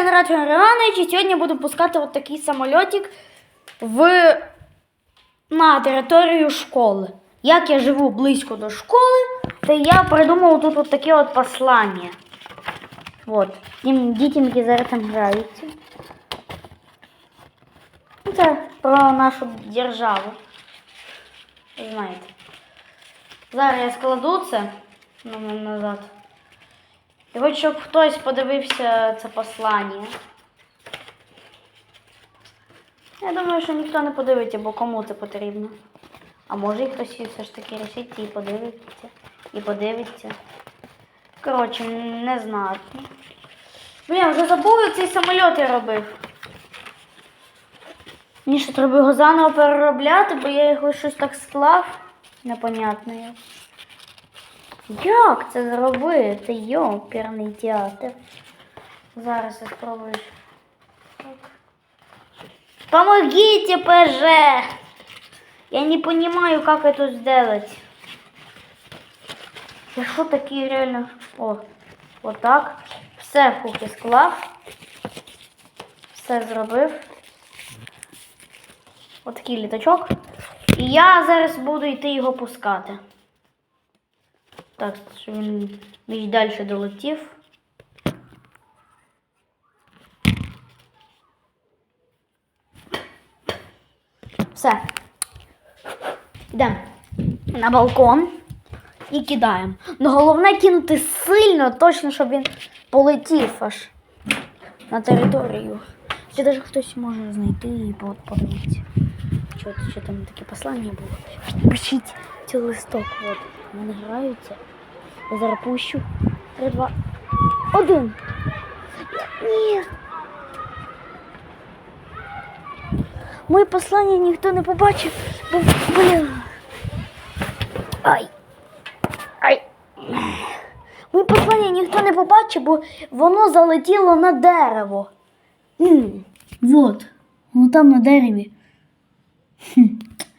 Геннадій Іванович, і буду пускати от такий самольотик в... на територію школи. Як я живу близько до школи, то я придумав тут от таке от послання. От, тим дітям, які зараз там граються. Ну, Це про нашу державу. Знаєте. Зараз я складу це на- назад. І хочу, щоб хтось подивився це послання. Я думаю, що ніхто не подивиться, бо кому це потрібно. А може і хтось все ж таки рішиться і подивиться. І подивиться. Коротше, не знаю. Я вже забув, як цей самоліт я робив. Мені ще треба його заново переробляти, бо я його щось так склав. Непонятно як. Як це зробити? Йоперний театр. Зараз я спробую. Помогите, ПЖ! Я не понимаю, как это сделать. Я що такий реально. О, отак. Все в кухні склав. Все зробив. Отакий літачок. І я зараз буду йти його пускати. Так, щоб він більш далі долетів. Все. Йдемо на балкон і кидаємо. Ну головне кинути сильно, точно, щоб він полетів аж на територію. Чи навіть хтось може знайти і подивитися. Що, що там таке послання було? Пишіть цей листок. От. Вони граються. Я зараз пущу. Три, два, один. Ні. Моє послання ніхто не побачив, бо блін. Ай. Ай. Моє послання ніхто не побачив, бо воно залетіло на дерево. М, Вот. Воно там на дереві. Хм.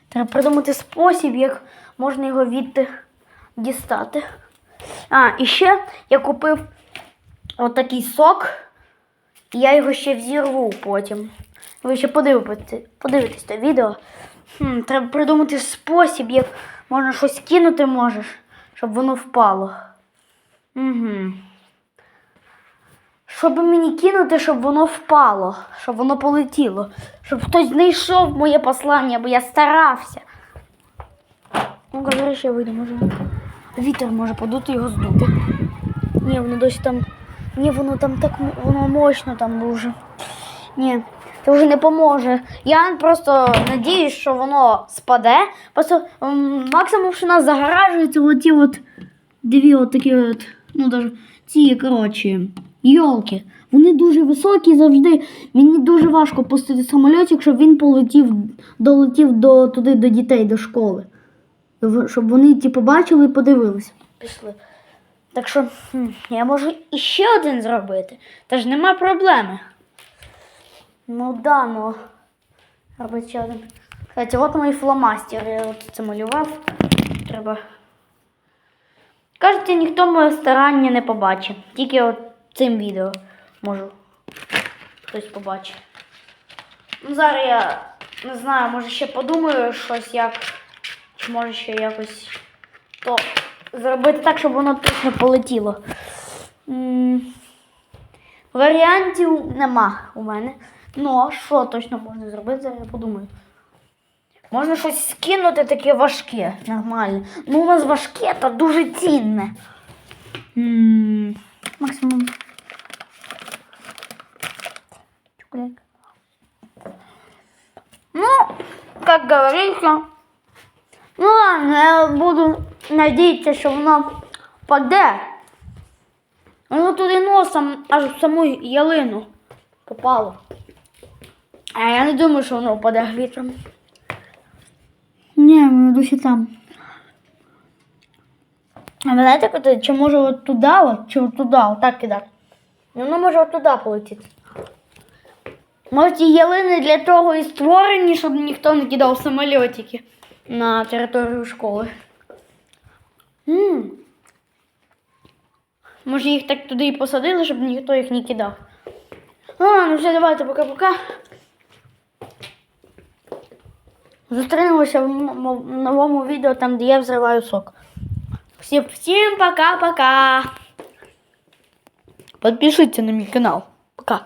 Треба придумати спосіб, як можна його відти дістати. А, і ще я купив отакий сок, і я його ще взірву потім. Ви ще подивитесь, подивитесь те відео. Хм, треба придумати спосіб, як можна щось кинути можеш, щоб воно впало. Угу. Щоб мені кинути, щоб воно впало, щоб воно полетіло, щоб хтось знайшов моє послання, бо я старався. Ну, що я вийду, може. Вітер може подути його здути. Ні, воно досі там. Ні, воно там так воно мощно там дуже. Ні, це вже не поможе. Я просто надіюсь, що воно спаде. Просто максимум, що нас загоражуються оті от дві от такі от, ну даже ці, коротше, йолки. Вони дуже високі завжди. Мені дуже важко пустити самолітик, щоб він полетів, долетів до, туди до дітей, до школи. Щоб вони ті побачили і подивилися. Пішли. Так що хм, я можу іще один зробити. Та ж нема проблеми. Ну да, ну. Робити ще один. Кстати, от мої фломастери. Я от це малював. Треба. Кажете, ніхто моє старання не побачить. Тільки от цим відео можу. Хтось побачить. Ну, зараз я не знаю, може ще подумаю щось як. Може ще якось то зробити так, щоб воно точно полетіло. Варіантів нема у мене. Ну, а що точно можна зробити, зараз я подумаю. Можна щось скинути таке важке, нормальне. Ну, у нас важке та дуже цінне. Максимум. Ну, как говорится, ну ладно, я буду надіятися, що воно впаде. Воно туди носом аж в саму ялину попало. А я не думаю, що воно впаде вітром. Ні, воно досі там. А ви знаєте, чи може от туди, от, чи от туди, отак кидати? Ну, Воно може от туди полетіти. Може, ті ялини для того і створені, щоб ніхто не кидав самольотики на територію школи. м Може, їх так туди і посадили, щоб ніхто їх не кидав. А, ну все, давайте, пока-пока. Зустрінемося в м- м- новому відео, там, де я взриваю сок. Всім, всім пока-пока. Підпишіться на мій канал. Пока.